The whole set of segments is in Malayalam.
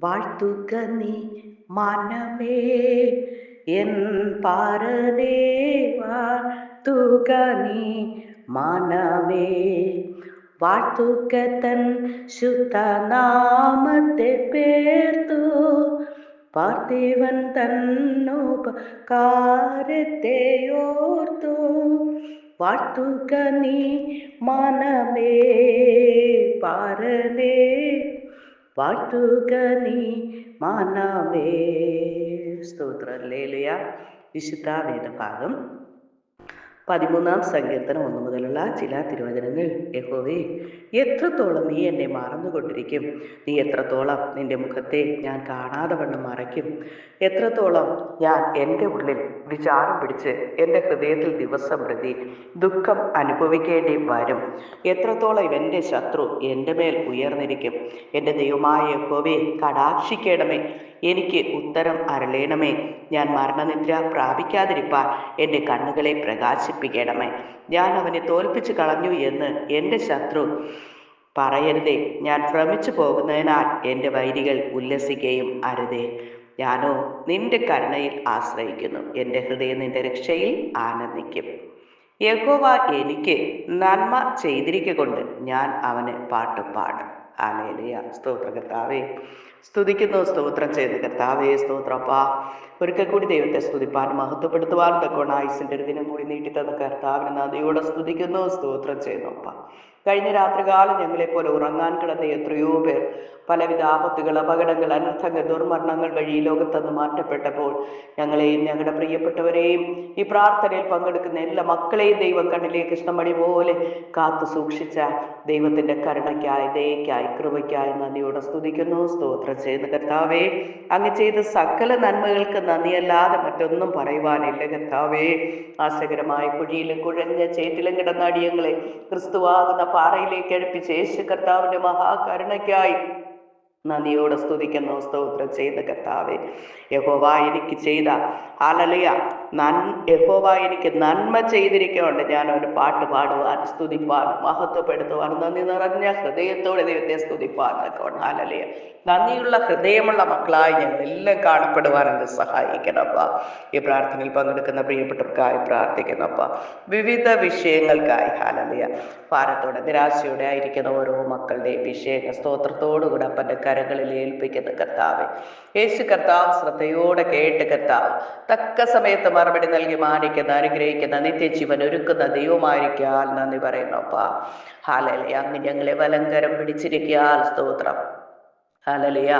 വാഴ്ത്തുക നീ മനമേ. എൻ വാഴ്ത്തുക നീ മനമേ. വാഴ്ത്തുക തൻ ശുദ്ധനാമത്തെ പേർത്തു. പാർത്ഥിവൻ തന്നുപകാരത്തെ ഓർത്തു. വാഴ്ത്തുക നീ മനമേ പാരനേ. വാഴ്ത്തുക നീ മനമേ. സ്തോത്രം. ലേലുയ വിശുദ്ധ വേദഭാഗം പതിമൂന്നാം സങ്കീർത്തനം ഒന്നു മുതലുള്ള ചില തിരുവചനങ്ങൾ. യഹോവേ എത്രത്തോളം നീ എന്നെ മറന്നുകൊണ്ടിരിക്കും? നീ എത്രത്തോളം നിന്റെ മുഖത്തെ ഞാൻ കാണാതെ വണ്ണം മറയ്ക്കും? എത്രത്തോളം ഞാൻ എന്റെ ഉള്ളിൽ വിചാരം പിടിച്ച് എന്റെ ഹൃദയത്തിൽ ദിവസം പ്രതി ദുഃഖം അനുഭവിക്കേണ്ടി വരും. എത്രത്തോളം എന്റെ ശത്രു എന്റെ മേൽ ഉയർന്നിരിക്കും. എന്റെ ദൈവമായ യഹോവേ കടാക്ഷിക്കണമേ. എനിക്ക് ഉത്തരം അരളേണമേ. ഞാൻ മരണനിദ്ര പ്രാപിക്കാതിരിപ്പാൻ എന്റെ കണ്ണുകളെ പ്രകാശിപ്പിക്കണമേ. ഞാൻ അവനെ തോൽപ്പിച്ചു കളഞ്ഞു എന്ന് എന്റെ ശത്രു പറയരുതേ. ഞാൻ ഭ്രമിച്ചു പോകുന്നതിനാൽ എന്റെ വൈരികൾ ഉല്ലസിക്കുകയും അരുതേ. ഞാനോ നിന്റെ കരുണയിൽ ആശ്രയിക്കുന്നു. എന്റെ ഹൃദയം നിന്റെ രക്ഷയിൽ ആനന്ദിക്കും. യഹോവ എനിക്ക് നന്മ ചെയ്തിരിക്കൊണ്ട് ഞാൻ അവന് പാട്ടുപാടും. ആലേലിയ സ്തോത്ര കർത്താവേ സ്തുതിക്കുന്നു സ്തോത്രം ചെയ്ത് കർത്താവേ സ്തോത്രപ്പാ. ഒരിക്കൽ കൂടി ദൈവത്തെ സ്തുതിപ്പാൻ മഹത്വപ്പെടുത്തുവാൻ തക്കോണ ആയുസിന്റെ ഒരു ദിനം കൂടി നീട്ടിത്തന്ന കർത്താവിനെ നദിയോടെ സ്തുതിക്കുന്നു സ്തോത്രം ചെയ്യുന്നു അപ്പ. കഴിഞ്ഞ രാത്രികാലം ഞങ്ങളെപ്പോലെ ഉറങ്ങാൻ കിടന്ന എത്രയോ പേർ പലവിധ ആപത്തുകൾ അപകടങ്ങൾ അനർത്ഥങ്ങൾ ദുർമരണങ്ങൾ വഴി ലോകത്തുനിന്ന് മാറ്റപ്പെട്ടപ്പോൾ ഞങ്ങളെയും ഞങ്ങളുടെ പ്രിയപ്പെട്ടവരെയും ഈ പ്രാർത്ഥനയിൽ പങ്കെടുക്കുന്ന എല്ലാ മക്കളെയും ദൈവം കണ്ണിലെ കൃഷ്ണമണി പോലെ കാത്തു സൂക്ഷിച്ച ദൈവത്തിന്റെ കരുണയ്ക്കായി ദയയ്ക്കായി കൃപയ്ക്കായി നന്ദിയോടെ സ്തുതിക്കുന്നു സ്തോത്രം ചെയ്യുന്ന കർത്താവേ അങ്ങ് ചെയ്ത സകല നന്മകൾക്ക് നന്ദിയല്ലാതെ മറ്റൊന്നും പറയുവാനില്ല കർത്താവേ. ആശകരമായ കുഴിയിലും കുഴഞ്ഞ ചേറ്റിലും കിടന്ന അടിയങ്ങളെ ക്രിസ്തുവാകുന്ന പാറയിലേക്ക് അടുപ്പിച്ച് യേശു കർത്താവിന്റെ മഹാകരുണയ്ക്കായി നന്ദിയോടെ സ്തുതിക്കുന്നു. സ്തോത്രം ചെയ്ത കർത്താവെ. യഹോവ എനിക്ക് ചെയ്ത ഹാലലിയ നൻ യഹോവ എനിക്ക് നന്മ ചെയ്തിരിക്കുകൊണ്ട് ഞാൻ ഒരു പാട്ട് പാടുവാൻ സ്തുതിപ്പാൻ മഹത്വപ്പെടുത്തുവാൻ നന്ദി നിറഞ്ഞ ഹൃദയത്തോടെ ദൈവത്തെ സ്തുതിപ്പാൻ നിൽക്കണം നന്ദിയുള്ള ഹൃദയമുള്ള മക്കളായി ഞങ്ങൾ എല്ലാം കാണപ്പെടുവാൻ എന്നെ സഹായിക്കണപ്പ. ഈ പ്രാർത്ഥനയിൽ പങ്കെടുക്കുന്ന പ്രിയപ്പെട്ടവർക്കായി പ്രാർത്ഥിക്കുന്നപ്പ വിവിധ വിഷയങ്ങൾക്കായി ഹാലലിയ ഭാരത്തോടെ നിരാശയോടെ ആയിരിക്കുന്ന ഓരോ മക്കളുടെ വിഷയങ്ങൾ സ്തോത്രത്തോടുകൂടെ അപ്പന്റെ കരങ്ങളിൽ ഏൽപ്പിക്കുന്ന കർത്താവ്. യേശു കർത്താവ് ശ്രദ്ധയോടെ കേട്ട് കർത്താവ് തക്ക സമയത്ത് മറുപടി നൽകി മാനിക്കുന്ന അനുഗ്രഹിക്കുന്ന നിത്യജീവൻ ഒരുക്കുന്ന ദൈവമായിരിക്കാൻ നന്ദി പറയുന്നു അപ്പാ. ഹാലല്ലേ അങ്ങ് ഞങ്ങളെ വലങ്കരം പിടിച്ചിരിക്കാൻ സ്തോത്രം. ഹലലിയ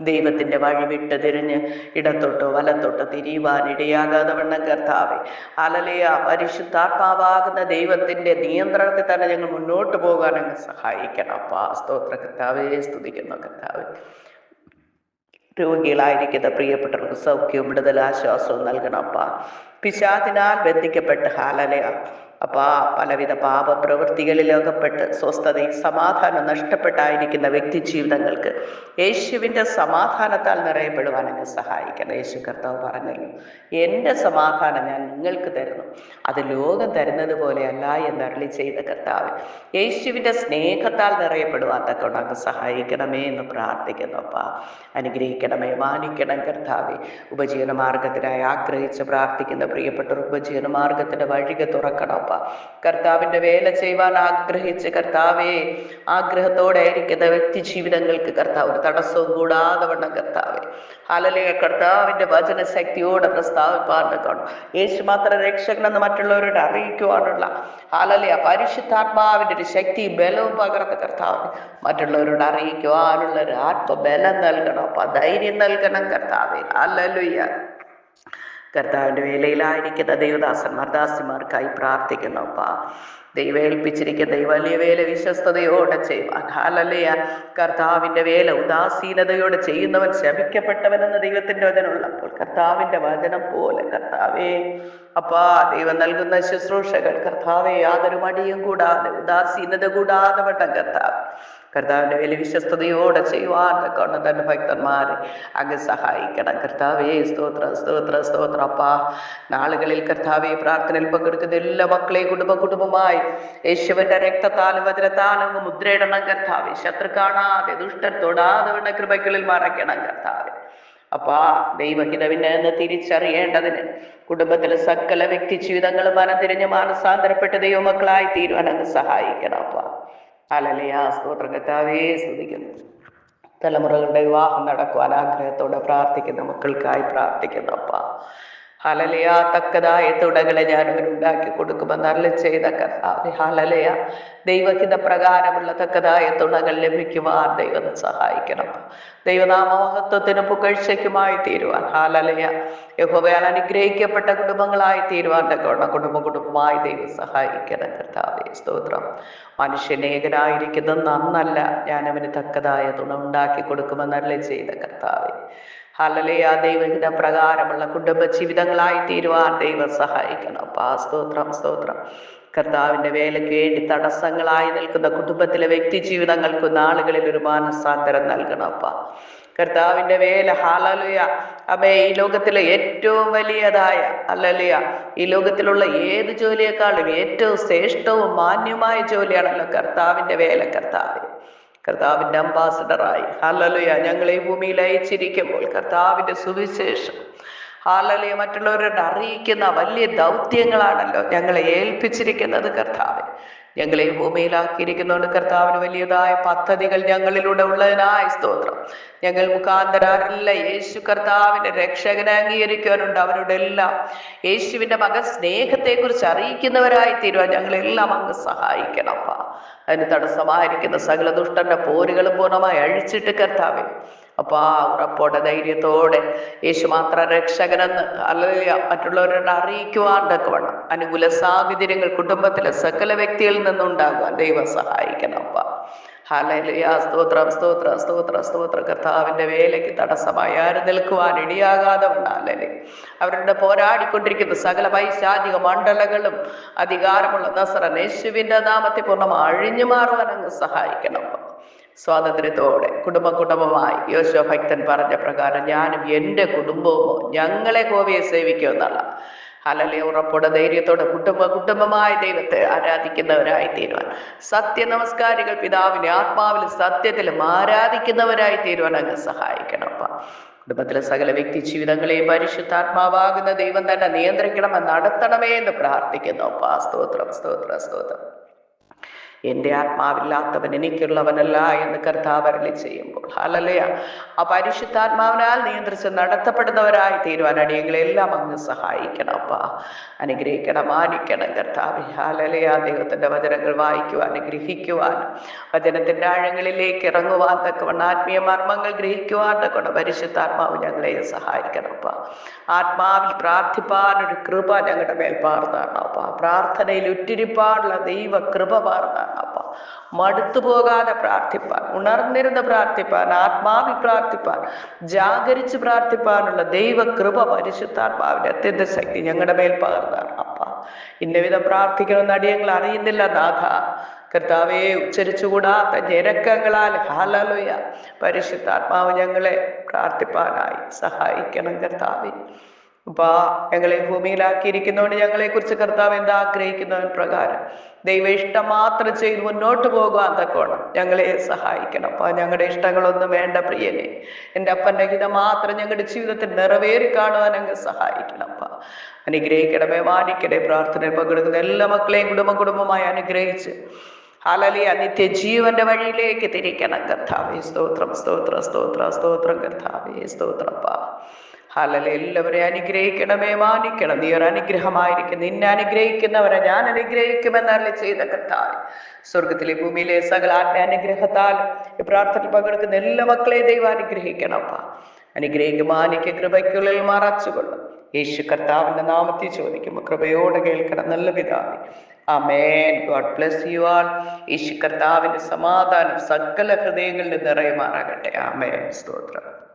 ദൈവത്തിന്റെ വഴി വിട്ട് തിരിഞ്ഞ് ഇടത്തോട്ടോ വലത്തോട്ടോ തിരിയുവാൻ ഇടയാകാതെ വണ്ണം കർത്താവെ. അലലിയ പരിശുദ്ധാത്മാവാകുന്ന ദൈവത്തിന്റെ നിയന്ത്രണത്തിൽ തന്നെ ഞങ്ങൾ മുന്നോട്ട് പോകാൻ അങ്ങ് സഹായിക്കണം. അപ്പാ സ്തോത്ര കർത്താവെ സ്തുതിക്കുന്നു കർത്താവെ. രോഗികളായിരിക്കുന്ന പ്രിയപ്പെട്ടവർക്ക് സൗഖ്യവും വിടുതൽ ആശ്വാസവും നൽകണം അപ്പാ. പിശാദിനാൽ ബന്ധിക്കപ്പെട്ട്. ഹാലലയ അപ്പാ പലവിധ പാപപ്രവൃത്തികളിൽ അകപ്പെട്ട് സ്വസ്ഥതയും സമാധാനം നഷ്ടപ്പെട്ടായിരിക്കുന്ന വ്യക്തി ജീവിതങ്ങൾക്ക് യേശുവിന്റെ സമാധാനത്താൽ നിറയപ്പെടുവാൻ എന്നെ സഹായിക്കണം. യേശു കർത്താവ് പറഞ്ഞല്ലോ എന്റെ സമാധാനം ഞാൻ നിങ്ങൾക്ക് തരുന്നു. അത് ലോകം തരുന്നത് പോലെയല്ല എന്ന് അരളി ചെയ്ത കർത്താവ് യേശുവിന്റെ സ്നേഹത്താൽ നിറയപ്പെടുവാൻ തക്കൊണ്ട് അങ്ങ് സഹായിക്കണമേ എന്ന് പ്രാർത്ഥിക്കുന്നു അപ്പാ. അനുഗ്രഹിക്കണമേ മാനിക്കണം കർത്താവെ. ഉപജീവന മാർഗത്തിനായി ആഗ്രഹിച്ച് പ്രാർത്ഥിക്കുന്ന പ്രിയപ്പെട്ടവർ ഉപജീവന മാർഗത്തിന്റെ വഴിക തുറക്കണം. അപ്പ കർത്താവിന്റെ വേല ചെയ്യുവാൻ ആഗ്രഹിച്ച് കർത്താവെ ആഗ്രഹത്തോടെ ഇരിക്കുന്ന വ്യക്തി ജീവിതങ്ങൾക്ക് കർത്താവ് ഒരു തടസ്സവും കൂടാതെ വണ്ണം കർത്താവെ. ഹലലിയ കർത്താവിന്റെ വചന ശക്തിയോടെ പ്രസ്താവിപ്പാൻ യേശു മാത്രം രക്ഷകനെന്ന് മറ്റുള്ളവരോട് അറിയിക്കുവാനുള്ള. ഹലലിയ പരിശുദ്ധാത്മാവിന്റെ ഒരു ശക്തി ബലവും പകർന്ന കർത്താവ് മറ്റുള്ളവരോട് അറിയിക്കുവാനുള്ള ഒരു ആത്മബലം നൽകണം. അപ്പൊ ധൈര്യം നൽകണം കർത്താവെ. ഹല്ലേലൂയ. കർത്താവിന്റെ വേലയിലായിരിക്കുന്ന ദൈവദാസന്മാർ ദാസിമാർക്കായി പ്രാർത്ഥിക്കുന്നു അപ്പാ. ദൈവം ഏൽപ്പിച്ചിരിക്കുന്ന ഈ വലിയ വേല വിശ്വസ്തയോടെ ചെയ്യുക. കർത്താവിന്റെ വേല ഉദാസീനതയോടെ ചെയ്യുന്നവൻ ശപിക്കപ്പെട്ടവനെന്ന് ദൈവത്തിന്റെ വചനമുള്ളപ്പോൾ കർത്താവിന്റെ വചനം പോലെ കർത്താവേ അപ്പാ ദൈവം നൽകുന്ന ശുശ്രൂഷകൾ കർത്താവെ യാതൊരു മടിയും കൂടാതെ ഉദാസീനത കൂടാതെ വട്ടം കർത്താവ്. കർത്താവിന്റെ വലിയ വിശ്വസ്തയോടെ ചെയ്യുവാൻ കൊണ്ട് തന്നെ ഭക്തന്മാരെ അങ്ങ് സഹായിക്കണം. കർത്താവേ സ്തോത്ര സ്തോത്ര സ്തോത്ര. അപ്പാ നാളുകളിൽ കർത്താവെ പ്രാർത്ഥനയിൽ പങ്കെടുക്കുന്ന എല്ലാ മക്കളെയും കുടുംബ കുടുംബമായി യേശുവിന്റെ രക്തത്താലും വജ്രത്താലും മുദ്രയിടണം കർത്താവെ. ശത്രു കാണാതെ ദുഷ്ടൻ തൊടാതെ വേണ്ട കൃപകളിൽ മറയ്ക്കണം കർത്താവെ. അപ്പാ ദൈവഹിതവിനെ എന്ന് തിരിച്ചറിയേണ്ടതിന് കുടുംബത്തിലെ സകല വ്യക്തി ജീവിതങ്ങൾ മനം തിരിഞ്ഞ് മാനസാന്തരപ്പെട്ട ദൈവമക്കളായി തീരുവാൻ അങ്ങ് സഹായിക്കണം അപ്പാ. അലലയാ സ്തോത്ര. കർത്താവേ സ്തുതിക്കുന്നു. തലമുറകളുടെ വിവാഹം നടക്കുവാൻ ആഗ്രഹത്തോടെ പ്രാർത്ഥിക്കുന്ന മക്കൾക്കായി പ്രാർത്ഥിക്കുന്നു അപ്പ. ഹലലയ തക്കതായ തുടകളെ ഞാൻ അവരുണ്ടാക്കി കൊടുക്കുമെന്ന് ചെയ്ത കർത്താവ് ഹലലയ. ദൈവഹിത പ്രകാരമുള്ള തക്കതായ തുണകൾ ലഭിക്കുവാൻ ദൈവം സഹായിക്കണം. ദൈവനാമഹത്വത്തിന് പുകഴ്ചയ്ക്കുമായി തീരുവാൻ ഹാലലയ. യഹോവയാൽ അനുഗ്രഹിക്കപ്പെട്ട കുടുംബങ്ങളായി തീരുവാൻ തക്കവണ്ണം കുടുംബ കുടുംബമായി ദൈവം സഹായിക്കണം കർത്താവെ സ്തോത്രം. മനുഷ്യനേകനായിരിക്കുന്നത് നന്നല്ല. ഞാൻ തക്കതായ തുണ ഉണ്ടാക്കി കൊടുക്കുമെന്നല്ലേ ചെയ്ത കർത്താവെ. ഹലലയ. ദൈവഹിത പ്രകാരമുള്ള കുടുംബ ജീവിതങ്ങളായി തീരുവാൻ ദൈവം സഹായിക്കണം. അപ്പാ സ്തോത്രം സ്തോത്രം. കർത്താവിന്റെ വേലയ്ക്ക് വേണ്ടി തടസ്സങ്ങളായി നിൽക്കുന്ന കുടുംബത്തിലെ വ്യക്തി ജീവിതങ്ങൾക്ക് നാളുകളിൽ ഒരു മാനസാന്തരം നൽകണം അപ്പ. കർത്താവിന്റെ വേല ഹാലലുയ. അമ്മേ ഈ ലോകത്തിലെ ഏറ്റവും വലിയതായ അല്ലലുയ ഈ ലോകത്തിലുള്ള ഏത് ജോലിയെക്കാളും ഏറ്റവും ശ്രേഷ്ഠവും മാന്യമായ ജോലിയാണല്ലോ കർത്താവിന്റെ വേല കർത്താവ്. കർത്താവിന്റെ അംബാസഡറായി. ഹാലലുയ ഞങ്ങളെ ഈ ഭൂമിയിൽ അയച്ചിരിക്കുമ്പോൾ കർത്താവിന്റെ സുവിശേഷം. ഹാലലുയ മറ്റുള്ളവരോട് അറിയിക്കുന്ന വലിയ ദൗത്യങ്ങളാണല്ലോ ഞങ്ങളെ ഏൽപ്പിച്ചിരിക്കുന്നത് കർത്താവ്. ഞങ്ങളെ ഭൂമിയിലാക്കിയിരിക്കുന്നതുകൊണ്ട് കർത്താവിന് വലിയതായ പദ്ധതികൾ ഞങ്ങളിലൂടെ ഉള്ളതിനായി സ്തോത്രം. ഞങ്ങൾ മുഖാന്തരല്ല യേശു കർത്താവിന്റെ രക്ഷകനെ അംഗീകരിക്കുവാനുണ്ട്. അവരുടെ എല്ലാം യേശുവിന്റെ മകൻ സ്നേഹത്തെക്കുറിച്ച് അറിയിക്കുന്നവരായി തീരുവാൻ ഞങ്ങളെല്ലാം അങ്ങ് സഹായിക്കണപ്പ. അതിന് തടസ്സമായിരിക്കുന്ന സകല ദുഷ്ടന്റെ പോരുകളും പൂർണമായി അഴിച്ചിട്ട് കർത്താവെ അപ്പൊ ആ ഉറപ്പോടെ ധൈര്യത്തോടെ. യേശു മാത്ര രക്ഷകനെന്ന് അല്ലെങ്കിൽ മറ്റുള്ളവരോട് അറിയിക്കുവാൻ വേണം അനുകൂല സാഹചര്യങ്ങൾ കുടുംബത്തിലെ സകല വ്യക്തികളിൽ നിന്നുണ്ടാകുവാൻ ദൈവം സഹായിക്കണം അപ്പ. ഹലലിയ സ്തോത്രം സ്തോത്ര സ്തോത്ര സ്തോത്ര. കർത്താവിന്റെ വേലയ്ക്ക് തടസ്സമായി ആര് നിൽക്കുവാൻ ഇടിയാകാതെ ഉണ്ടാകലേ അവരുടെ പോരാടിക്കൊണ്ടിരിക്കുന്ന സകല പൈശാചിക മണ്ഡലങ്ങളും അധികാരമുള്ള നസറൻ യേശുവിന്റെ നാമത്തെ പൂർണം അഴിഞ്ഞു മാറുവാൻ അങ്ങ് സഹായിക്കണം സ്വാതന്ത്ര്യത്തോടെ കുടുംബ കുടുംബമായി യോശോ ഭക്തൻ പറഞ്ഞ പ്രകാരം ഞാനും എന്റെ കുടുംബവുമോ ഞങ്ങളെ കോവിയെ സേവിക്കുമെന്നുള്ള അലലെ ഉറപ്പോടെ ധൈര്യത്തോടെ കുടുംബ കുടുംബമായ ദൈവത്തെ ആരാധിക്കുന്നവരായി തീരുവാൻ. സത്യ നമസ്കാരികൾ പിതാവിനെ ആത്മാവിലും സത്യത്തിലും ആരാധിക്കുന്നവരായി തീരുവാൻ അങ്ങ് സഹായിക്കണം അപ്പ. കുടുംബത്തിലെ സകല വ്യക്തി ജീവിതങ്ങളെയും പരിശുദ്ധാത്മാവാകുന്ന ദൈവം തന്നെ നിയന്ത്രിക്കണമെന്ന് നടത്തണമേ എന്ന് പ്രാർത്ഥിക്കുന്നു അപ്പാ. സ്തോത്രം സ്തോത്രം സ്തോത്രം. എന്റെ ആത്മാവില്ലാത്തവൻ എനിക്കുള്ളവനല്ല എന്ന് കർത്താവ് അരളി ചെയ്യുമ്പോൾ. ഹലലയ ആ പരിശുദ്ധാത്മാവിനാൽ നിയന്ത്രിച്ച് നടത്തപ്പെടുന്നവരായി തീരുവാൻ അടിയങ്ങളെല്ലാം അങ്ങ് സഹായിക്കണം അപ്പാ. അനുഗ്രഹിക്കണം മാനിക്കണം കർത്താവ്. ഹാലലയ ദൈവത്തിന്റെ വചനങ്ങൾ വായിക്കുവാൻ ഗ്രഹിക്കുവാൻ വചനത്തിന്റെ ആഴങ്ങളിലേക്ക് ഇറങ്ങുവാൻ തക്കവണ്ണം ആത്മീയ മർമ്മങ്ങൾ ഗ്രഹിക്കുവാൻ തക്കവണ്ണം പരിശുദ്ധാത്മാവ് ഞങ്ങളെ സഹായിക്കണം അപ്പാ. ആത്മാവിൽ പ്രാർത്ഥിപ്പാൻ ഒരു കൃപ ഞങ്ങളുടെ മേൽ പാർന്നാണ് അപ്പാ. പ്രാർത്ഥനയിൽ ഉറ്റിരിപ്പാനുള്ള ദൈവ കൃപ പാർന്നാണ് അപ്പ മടുത്തു പോകാതെ പ്രാർത്ഥിപ്പാൻ ഉണർന്നിരുന്ന് പ്രാർത്ഥിപ്പാൻ ആത്മാവിൽ പ്രാർത്ഥിപ്പാൻ ജാഗരിച്ച് പ്രാർത്ഥിപ്പാനുള്ള ദൈവ കൃപ പരിശുദ്ധാത്മാവിന്റെ അത്യന്ത ശക്തി ഞങ്ങളുടെ മേൽ പകർന്നാണ്. അപ്പ ഇന്നവിധം പ്രാർത്ഥിക്കണമെന്ന് അടിയങ്ങൾ അറിയുന്നില്ല നാഥ. കർത്താവെ ഉച്ചരിച്ചുകൂടാത്ത ഞെരക്കങ്ങളാൽ ഹാലലുയ പരിശുദ്ധാത്മാവ് ഞങ്ങളെ പ്രാർത്ഥിപ്പാനായി സഹായിക്കണം കർത്താവെ. അപ്പാ ഞങ്ങളെ ഭൂമിയിലാക്കിയിരിക്കുന്നതുകൊണ്ട് ഞങ്ങളെക്കുറിച്ച് കർത്താവ് എന്താ ആഗ്രഹിക്കുന്നവൻ പ്രകാരം? ദൈവ ഇഷ്ടം മാത്രം ചെയ്ത് മുന്നോട്ട് പോകുവാൻ തക്കോണം ഞങ്ങളെ സഹായിക്കണം. അപ്പാ ഞങ്ങളുടെ ഇഷ്ടങ്ങളൊന്നും വേണ്ട പ്രിയനെ. എന്റെ അപ്പന്റെ ഹിതം മാത്രം ഞങ്ങളുടെ ജീവിതത്തിൽ നിറവേറി കാണുവാൻ അങ്ങ് സഹായിക്കണം അപ്പാ അനുഗ്രഹിക്കണമേ മാനിക്കണേ പ്രാർത്ഥനയിൽ പങ്കെടുക്കുന്ന എല്ലാ മക്കളെയും കുടുംബ കുടുംബമായി അനുഗ്രഹിച്ച്. അലലി അനിത്യ ജീവന്റെ വഴിയിലേക്ക് തിരിക്കണം കർത്താവേ. സ്തോത്രം സ്തോത്ര സ്തോത്ര സ്തോത്രം കർത്താവേ. സ്തോത്രപ്പാ ഹലല എല്ലാവരെയും അനുഗ്രഹിക്കണമേ മാനിക്കണം. നീ ഒരു അനുഗ്രഹമായിരിക്കും നിന്നെ അനുഗ്രഹിക്കുന്നവരെ ഞാൻ അനുഗ്രഹിക്കുമെന്നല്ല ചെയ്ത കർത്താവ്. സ്വർഗത്തിലെ ഭൂമിയിലെ സകല ആത്മ അനുഗ്രഹത്താൽ ഈ പ്രാർത്ഥന പങ്കെടുക്കുന്ന എല്ലാ മക്കളെയും ദൈവം അനുഗ്രഹിക്കണപ്പ അനുഗ്രഹിക്കും മാനിക്ക് കൃപയ്ക്കുള്ളിൽ മറച്ചുകൊള്ളും. യേശു കർത്താവിന്റെ നാമത്തിൽ ചോദിക്കുമ്പോൾ കൃപയോടെ കേൾക്കണം നല്ല പിതാവി. Amen God bless you all. യേശു കർത്താവിന്റെ സമാധാനം സകല ഹൃദയങ്ങളിൽ നിറയുമാറാകട്ടെ. അമേൻ സ്തോത്രം.